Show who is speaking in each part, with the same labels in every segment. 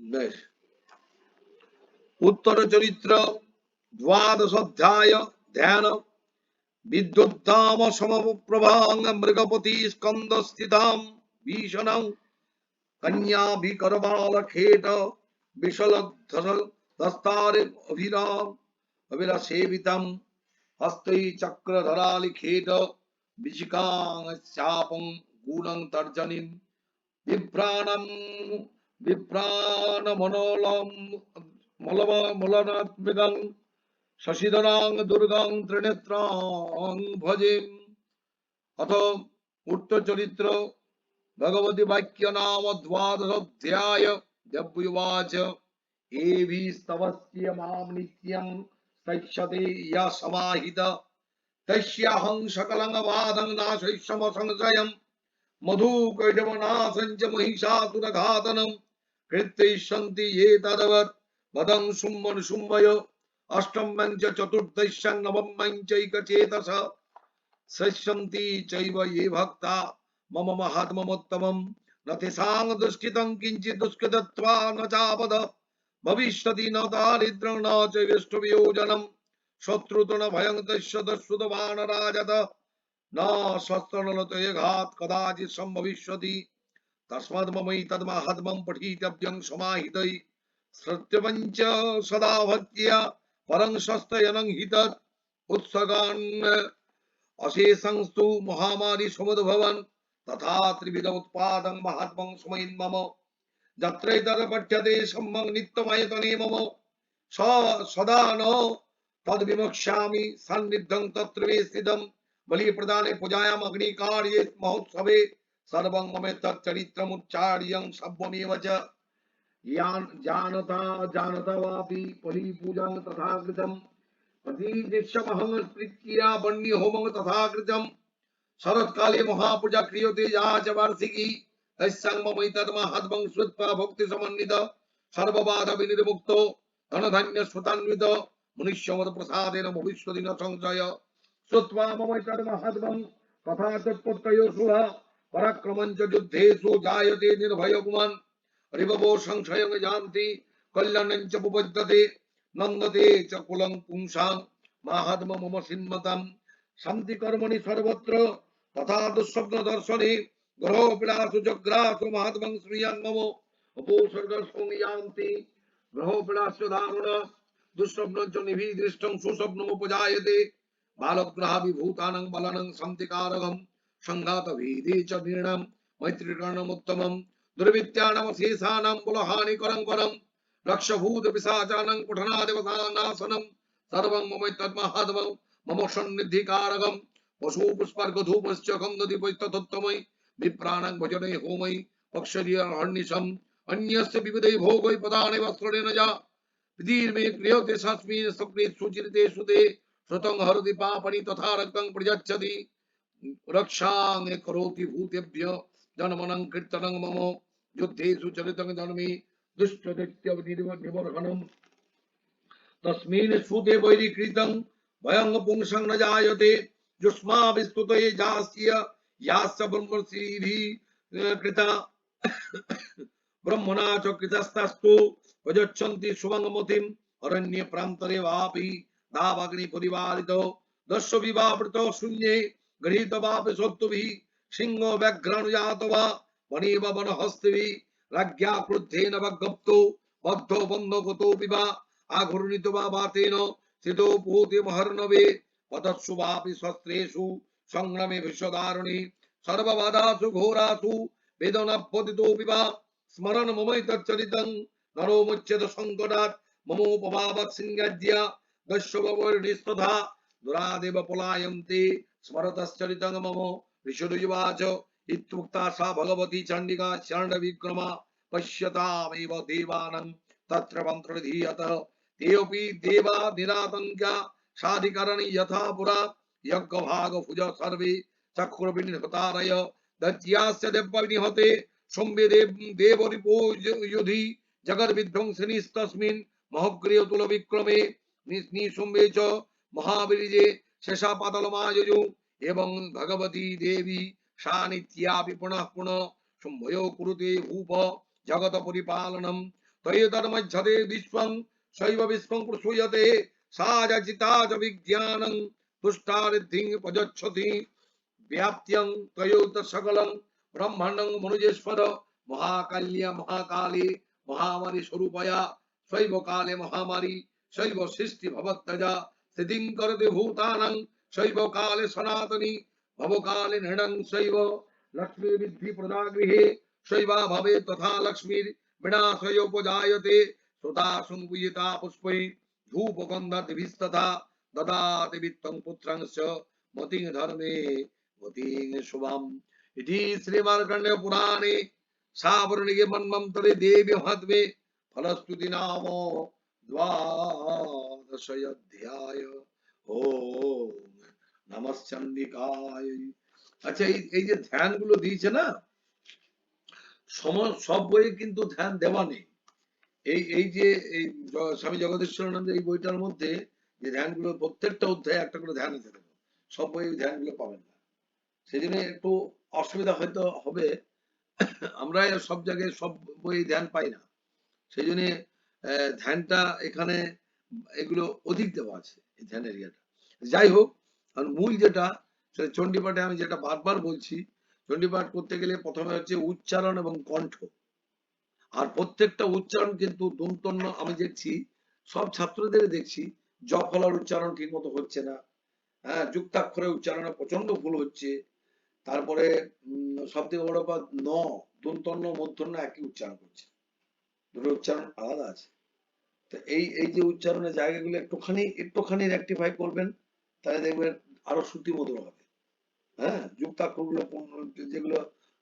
Speaker 1: বেশ। উত্তর চরিত্র দ্বাদশ অধ্যায় ধ্যান। বিদ্যুদ্ধাম সমপ্রভাং মৃগপতি স্কন্দ স্থিতাম ভীষণং বিকরবাল খেট বিশল দস্তার অভিরাম অভিরা সেবিতম হস্তৈ চক্রধরালি খেট বিচিকাং চাপং গূঢ়ং তর্জনীম। বিভ্রাণম বিভ্রাণ মনোলম মলব মলনাত্মিকং শশিধরাং দুর্গাং ত্রিনেত্রাং ভজেম অথ উত্তর চরিত্র ভগবতী বাক্য নাম দ্বাদশোধ্যায় দেব্যুবাচ এভিস্তবস্য মাম নিত্যং তৈষ্যতে ইয়া সমাহিত তস্যাহং সকলং বাধং নাশৈষম সংশয়ম মধুকৈডবনাশं ক্ষেত্রেই সন্তি ইয়ে হে তাদাবার বদং সুম্মন সুম্ময় অষ্টমাং চ চতুর্দশাং নবমাং চৈক চেতসা সৃষ্যন্তি চৈব য়ে ভক্তা। মম মহাত্মমোত্তমম নথেসাং দুষ্কৃতং কিঞ্চিত দুষ্কৃতত্বা ন চাপদ। ভবিষ্যতি ন দারিদ্রং ন চ বিষ্টবিয়োজনম শত্রুতন ভয়ং তস্য দস্যুত বানরাজত। ন শস্ত্রণলতয়ে ঘাত কদাচিৎ সম্ভবিষ্যতি। सम्भविष्यति तस्मात् ममैतद्माहात्म्यं पठितव्यं समाहितै सत्यपञ्च सदा भक्त्या परं शस्त्रयनं हि तत् उत्सगान् अशेषंस्तु महामारी समुद्भवन् तथा त्रिविध उत्पादं महात्मं समयन् मम यत्रैतत् पठ्यते सम्मं नित्यमयतने मम स सदा न तद्विमक्ष्यामि सन्निद्धं तत्र मे स्थितम् बलि प्रदाने पूजायाम अग्नि कार्ये महोत्सवे सर्वं ममे तच्चरित्रमुच्चार्यं सव्वमेव च। यान जानता जानता वापि परिपूजां तथा कृतं प्रतिदिशमहं प्रीत्या बन्निहोमं तथा कृतं शरत्काले महापूजा क्रियते या च वार्षिकी। तस्सङ्गमैतन्महद्वंस्वत्वा भक्तिसमन्वित सर्वबाधविनिर्मुक्तो। धनधान्यस्वतान्वित मनुष्यमदप्रसादेन भविष्यति न संशय। श्रुत्वा ममैतन्महद्वं तथा तत्पुत्रयोः পরাক্রমঞ্চ যুদ্ধেষু জায়তে নির্ভয় পুমান রিববো সংশয়ং জানতি কল্যাণং চ উপপদ্যতে নন্দতে চ কুলং পুংসাং মাহাত্ম মম সিন্মতাম শান্তি কর্মণি সর্বত্র তথা দুঃস্বপ্ন দর্শনে গ্রহ পিড়াসু চক্রাসু মহাত্মং শ্রীয়াং মম উপসর্গ সংয়ান্তি গ্রহ পিড়াসু ধারণ দুঃস্বপ্ন চ নিভি দৃষ্টং সুস্বপ্নম উপজায়তে বালগ্রহাবিভূতানং বলনং শান্তিকারকম সংঘাতভীতি চ নৃণাম মৈত্রীকরণমুত্তমম দুর্বৃত্যাণমশেষাণাম কুলহানিকরং করম রক্ষভূত পিসাচানং কুঠনাদেবসানাসনম সর্বং মমৈতদ্মহাদবং মম সন্নিধিকারকম পশু পুষ্পার্ঘ ধূপশ্চ খন্দদীপৈস্তথোত্তমৈ বিপ্রাণং ভজনে হোমৈ পক্ষরিয়র্ণিশম অন্যস্য বিবিধৈ ভোগৈ পদানি বস্ত্রেণ যা প্রদীর্মে ক্রিয়তে সস্মিন সুকৃত সুচিরিতে সুদে শ্রুতং হরতি পাপনি তথা রক্তং প্রজাচ্ছতি रक्षां करोति भूतेभ्य जनमनं कीर्तनं मम युद्धेषु चरितं जन्मे दुष्टदैत्य निबर्हणम् तस्मिन् सुते वैरीकृतं भयं पुंसं न जायते युष्माभिस्तुते जास्य यास्य ब्रह्मश्रीभिः कृता। ब्रह्मणा च कृतस्तस्तु प्रयच्छन्ति शुभङ्गमतिम् अरण्ये प्रान्तरे वापि दावाग्नि परिवारितो दस्यु विवावृतो शून्ये গৃহীতবা পেশত্বভি সিংহ ব্যাঘ্রানুজাতবা বনেব বনহস্তিভি রাজ্ঞা ক্রুদ্ধেন বজ্ঞপ্ত বদ্ধ বন্ধ গত বিবা আঘূর্ণিত বা বাতেন স্থিত ভূতে মহর্ণবে পতৎসু বাপি শস্ত্রেষু সংগ্রামে ভীষদারণী সর্ববাদাসু ঘোরাসু বেদনাপতিত বিবা স্মরণ মমৈতচ্চরিতং নরো মুচ্ছেদ সংকটাৎ মমোপভাবাৎ সিংহাজ্যা দস্যবর্ণিস্তথা দুরাদেব స్మరతశ్చరితంగ మమో ఋషుడుయువాచ ఇత్యుక్తా సా భగవతి చండికా శరణ విక్రమ పశ్యతామేవ దేవానం తత్ర మంత్రధీయత తేపి దేవా నిరాతంక సాధికరణి యథా పురా యజ్ఞ భాగ భుజ సర్వే చక్షుర్వినిహతారయ దత్యాస్య దేవ వినిహతే সম্বে দেব দেব রিপো যোধি জগৎ বিধ্বংসিনী তস্মিন মহক্রিয় তুল বিক্রমে নিসম্বে চ মহাবীর্যে महावीर्ये शेषापातलमायजु एवं भगवती देवी सा नित्यापि पुनः पुनः शुम्भयो कुरुते भूप जगत परिपालनम् তয়োতন্মধ্যদে বিশ্বং শৈব বিশ্বং প্রসূয়তে সাজাচিতা চ বিজ্ঞানং তুষ্টারিদ্ধিং প্রযচ্ছতি ব্যাপ্ত্যং তয়োত সকলং ব্রহ্মাণ্ডং মনুজেশ্বর মহাকাল্যা মহাকালী মহামারী স্বরূপয়া শৈব কালে মহামারী শৈব সৃষ্টি ভবত্তজা স্থিতিং করতে ভূতানাং শৈব কালে সনাতনী ভবকালে নৃণং শৈব লক্ষ্মী বিদ্ধি প্রদা গৃহে শৈবা ভাবে তথা লক্ষ্মীর বিনাশয়োপজায়তে শ্রোতা সংকুয়িতা পুষ্পে ধূপগন্ধর্ভিস্তথা দদাতি বিত্তং পুত্রাংশ মতিং ধর্মে মতিং শুভম इति श्रीमार्कण्य पुराणे सावर्णिके मन्मन्तरे देवि महत्वे फलस्तुति नाम দ্বাদশোধ্যায় ওম নমঃ চন্ডিকায় আচ্ছা এই যে ধ্যানগুলো দিয়েছে না সব বইয়ে কিন্তু ধ্যান দেওয়া নেই। এই এই যে এই স্বামী এই বইটার মধ্যে যে প্রত্যেকটা অধ্যায়ে একটা করে ধ্যান আছে সব বই ধ্যানগুলো পাবেন না। সেই জন্য একটু অসুবিধা হয়তো হবে। আমরা সব জায়গায় সব বই ধ্যান পাই না। সেই জন্য ধ্যানটা এখানে এগুলো অধিক দেওয়া আছে ধ্যান এরিয়াটা যাই হোক আর মূল যেটা, সেটা চণ্ডীপাঠে আমি যেটা বারবার বলছি, চণ্ডীপাঠ করতে গেলে প্রথমে হচ্ছে উচ্চারণ এবং কণ্ঠ। আর প্রত্যেকটা উচ্চারণ কিন্তু দন্তন্য আমি দেখছি, সব ছাত্রদের দেখছি জ ফলার উচ্চারণ ঠিক মতো হচ্ছে না হ্যাঁ যুক্তাক্ষরে উচ্চারণে প্রচণ্ড ভুল হচ্ছে, তারপরে সব থেকে বড় কথা, ন, দন্তন্য, মধ্যন্য একই উচ্চারণ করছে। দুটো উচ্চারণ আলাদা আছে। তো এই এই যে উচ্চারণের জায়গাগুলো একটুখানি একটুখানি রেকটিফাই করবেন তাহলে দেখবেন আরও শ্রুতি মধুর হবে। হ্যাঁ? যুক্তাক্ষরগুলো যেগুলো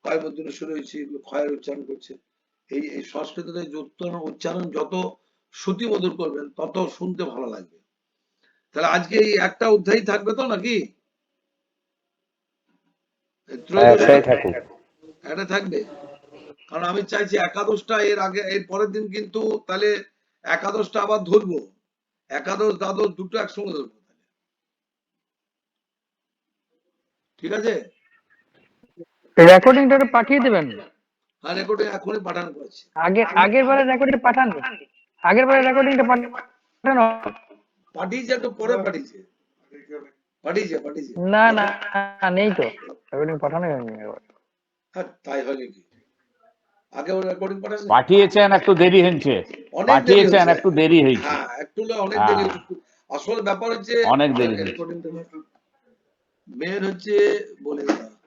Speaker 1: ক্ষয় মধ্যে শুরু হয়েছে এগুলো ক্ষয়ের উচ্চারণ করছে। এই এই সংস্কৃততে যুক্তাক্ষর উচ্চারণ যত শ্রুতি মধুর করবেন তত শুনতে ভালো লাগবে। তাহলে আজকে এই একটা অধ্যায় থাকবে তো নাকি?
Speaker 2: হ্যাঁ
Speaker 1: এটা থাকবে? কারণ আমি চাইছি একাদশটা এর আগে এর পরের দিন কিন্তু তাহলে একাদশটা আবার ধরবো। একাদশ দ্বাদশ দুটো একসঙ্গে ধরবো ঠিক আছে?
Speaker 3: রেকর্ডিংটা পাঠিয়ে দেবেন।
Speaker 1: আর রেকর্ডে এখনই পাঠানো করেছি।
Speaker 3: আগে আগের বারে রেকর্ডিং পাঠান। আগের বারে রেকর্ডিংটা পাঠানো।
Speaker 1: পাঠিয়েছে একটু পরে পাঠিয়েছে। পাঠিয়েছে পাঠিয়েছে।
Speaker 3: না না না, নেই তো। রেকর্ডিং পাঠানো হয়নি
Speaker 1: হ্যাঁ তাই হয় নাকি আগে রেকর্ডিং পাঠাস
Speaker 4: পাঠিয়েছেন একটু দেরি হয়েছে। পাঠিয়েছেন একটু দেরি হয়েছে।
Speaker 1: হ্যাঁ একটু অনেক
Speaker 4: হ্যাঁ।
Speaker 1: দেরি আসল ব্যাপার হচ্ছে
Speaker 4: অনেক দেরি।
Speaker 1: রেকর্ডিংটা মেন হচ্ছে বলে দাও